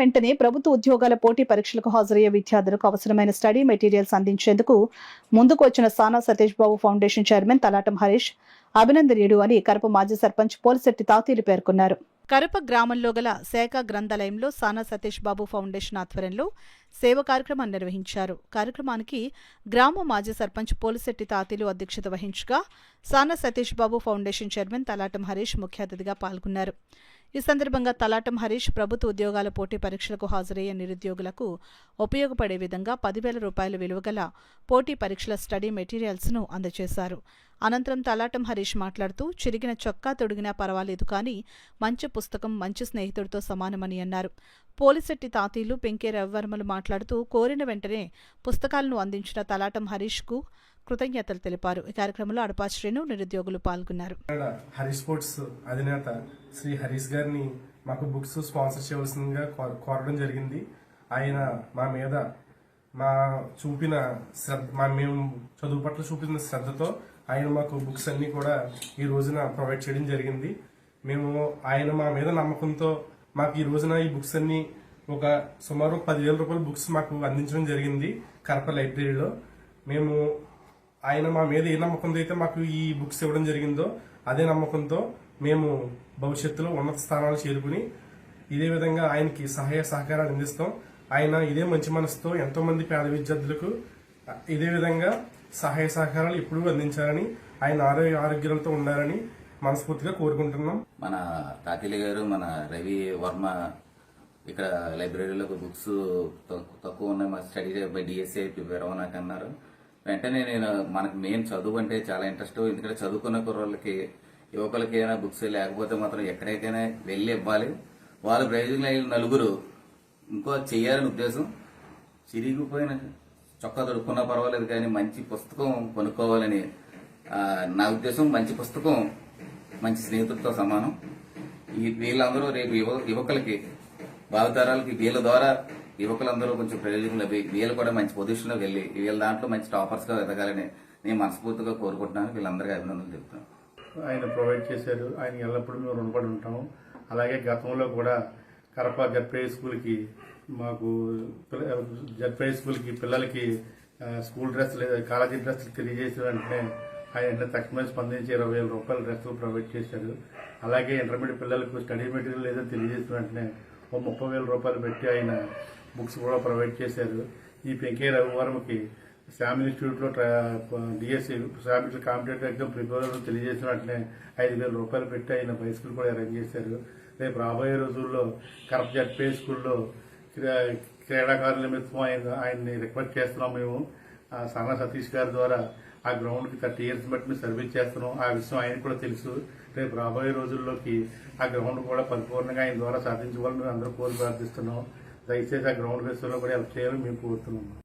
వెంటనే ప్రభుత్వ ఉద్యోగాల పోటీ పరీక్షలకు హాజరయ్యే విద్యార్థులకు అవసరమైన స్టడీ మెటీరియల్స్ అందించేందుకు ముందుకు వచ్చిన సానా సతీష్ బాబు ఫౌండేషన్ చైర్మన్ తలాటం హరీష్ అభినందనీయుడు అని కరప మాజీ సర్పంచ్ పోలిశెట్టి తాతీలు పేర్కొన్నారు. కరప గ్రామంలో గల శాఖ గ్రంథాలయంలో సానా సతీష్ బాబు ఫౌండేషన్ ఆధ్వర్యంలో సేవ కార్యక్రమాన్ని నిర్వహించారు. కార్యక్రమానికి గ్రామ మాజీ సర్పంచ్ పోలిశెట్టి తాతీలు అధ్యక్షత వహించగా సానా సతీష్ బాబు ఫౌండేషన్ చైర్మన్ తలాటం హరీష్ ముఖ్య అతిథిగా పాల్గొన్నారు. ఈ సందర్భంగా తలాటం హరీష్ ప్రభుత్వ ఉద్యోగాల పోటీ పరీక్షలకు హాజరయ్యే నిరుద్యోగులకు ఉపయోగపడే విధంగా పదివేల రూపాయల విలువగల పోటీ పరీక్షల స్టడీ మెటీరియల్స్ను అందజేశారు. అనంతరం తలాటం హరీష్ మాట్లాడుతూ చిరిగిన చొక్కా తొడిగినా పర్వాలేదు కానీ మంచి పుస్తకం మంచి స్నేహితుడితో సమానమని అన్నారు. పోలిశెట్టి తాతీలు పెంకే రవివర్మలు మాట్లాడుతూ కోరిన వెంటనే పుస్తకాలను అందించిన తలాటం హరీష్కు కృతజ్ఞతలు తెలిపారు. ఈ కార్యక్రమంలో అడపా శ్రేణు నిరుద్యోగులు పాల్గొన్నారు. ఇక్కడ హరీష్ స్పోర్ట్స్ అధినేత శ్రీ హరీష్ గారిని మాకు బుక్స్ స్పాన్సర్ చేయవలసిందిగా కోరడం జరిగింది. ఆయన మా మీద మా చూపిన శ్రద్ధ మా మేము చదువు పట్ల చూపిన శ్రద్ధతో ఆయన మాకు బుక్స్ అన్ని కూడా ఈ రోజున ప్రొవైడ్ చేయడం జరిగింది. మేము ఆయన మా మీద నమ్మకంతో మాకు ఈ రోజున ఈ బుక్స్ అన్ని ఒక సుమారు పదివేల రూపాయల బుక్స్ మాకు అందించడం జరిగింది కరప లైబ్రరీలో. మేము ఆయన మా మీద ఏ నమ్మకంతో అయితే మాకు ఈ బుక్స్ ఇవ్వడం జరిగిందో అదే నమ్మకంతో మేము భవిష్యత్తులో ఉన్నత స్థానాలు చేరుకుని ఇదే విధంగా ఆయనకి సహాయ సహకారాలు అందిస్తాం. ఆయన ఇదే మంచి మనసుతో ఎంతో మంది పేద విద్యార్థులకు ఇదే విధంగా సహాయ సహకారాలు ఎప్పుడూ అందించాలని ఆయన ఆరోగ్య ఆరోగ్యాలతో ఉండాలని మనస్ఫూర్తిగా కోరుకుంటున్నాం. మన తాతిలి గారు మన రవి వర్మ ఇక్కడ లైబ్రరీలో బుక్స్ తక్కు- తక్కువ ఉన్నాయి. మా స్టడీ బై డిఎస్ఏ ప్రిపేర్ అవ్వనాక అన్నారు. వెంటనే నేను మనకు మెయిన్ చదువు అంటే చాలా ఇంట్రెస్ట్ ఎందుకంటే చదువుకున్న కుర్రోళ్ళకి యువకులకి ఏమైనా బుక్స్ లేకపోతే మాత్రం ఎక్కడికైనా వెళ్ళి ఇవ్వాలి. వాళ్ళు ప్రయోజనం అయిన నలుగురు. ఇంకో చెయ్యాలని ఉద్దేశం. చిరిగిపోయిన చొక్కా తొడుక్కున్నా పర్వాలేదు కానీ మంచి పుస్తకం కొనుక్కోవాలని నా ఉద్దేశం మంచి పుస్తకం మంచి స్నేహితులతో సమానం. ఈ వీళ్ళందరూ రేపు యువ యువకులకి భావితరాలకి వీళ్ళ ద్వారా యువకులందరూ కొంచెం ప్రయోజనం లభి వీళ్ళు కూడా మంచి పొజిషన్లోకి వెళ్ళి వీళ్ళ దాంట్లో మంచి టాపర్స్గా ఎదగాలని నేను మనస్ఫూర్తిగా కోరుకుంటున్నాను. వీళ్ళందరికీ అభినందనలు చెప్తాను. ఆయన ప్రొవైడ్ చేశారు. ఆయన ఎల్లప్పుడూ మేము రుణపడి ఉంటాము. అలాగే గతంలో కూడా కరప జడ్పై స్కూల్కి మాకు జడ్పై స్కూల్కి పిల్లలకి స్కూల్ డ్రెస్సులు కాలేజీ డ్రెస్సులు తెలియజేసిన వెంటనే ఆయన తక్షణమే స్పందించి ఇరవై వేల రూపాయల డ్రెస్సులు ప్రొవైడ్ చేశారు. అలాగే ఇంటర్మీడియట్ పిల్లలకు స్టడీ మెటీరియల్ ఏదో తెలియజేసిన వెంటనే ఓ ముప్పై వేల రూపాయలు పెట్టి ఆయన బుక్స్ కూడా ప్రొవైడ్ చేశారు. ఈ పెంకే రవివర్మకి శామ్ ఇన్స్టిట్యూట్లో DSC Sam competitive exam prepare తెలియజేసిన వెంటనే ఐదు వేల రూపాయలు పెట్టి ఆయన బైస్కూల్ కూడా అరేంజ్ చేశారు. రేపు రాబోయే రోజుల్లో కరప్ జడ్పే స్కూల్లో క్రీడాకారుల నిమిత్తం ఆయన ఆయన్ని రిక్వెస్ట్ చేస్తున్నాం మేము. ఆ సానా సతీష్ గారి ద్వారా ఆ గ్రౌండ్కి థర్టీ ఇయర్స్ బట్టి మేము సర్వీస్ చేస్తున్నాం. ఆ విషయం ఆయనకు కూడా తెలుసు. రేపు రాబోయే రోజుల్లోకి ఆ గ్రౌండ్ కూడా పరిపూర్ణంగా ఆయన ద్వారా సాధించుకోవాలని మేము అందరూ కోరి ప్రార్థిస్తున్నాం. దయచేసి ఆ గ్రౌండ్ విషయంలో కూడా హెల్ప్ చేయాలని మేము కోరుతున్నాం.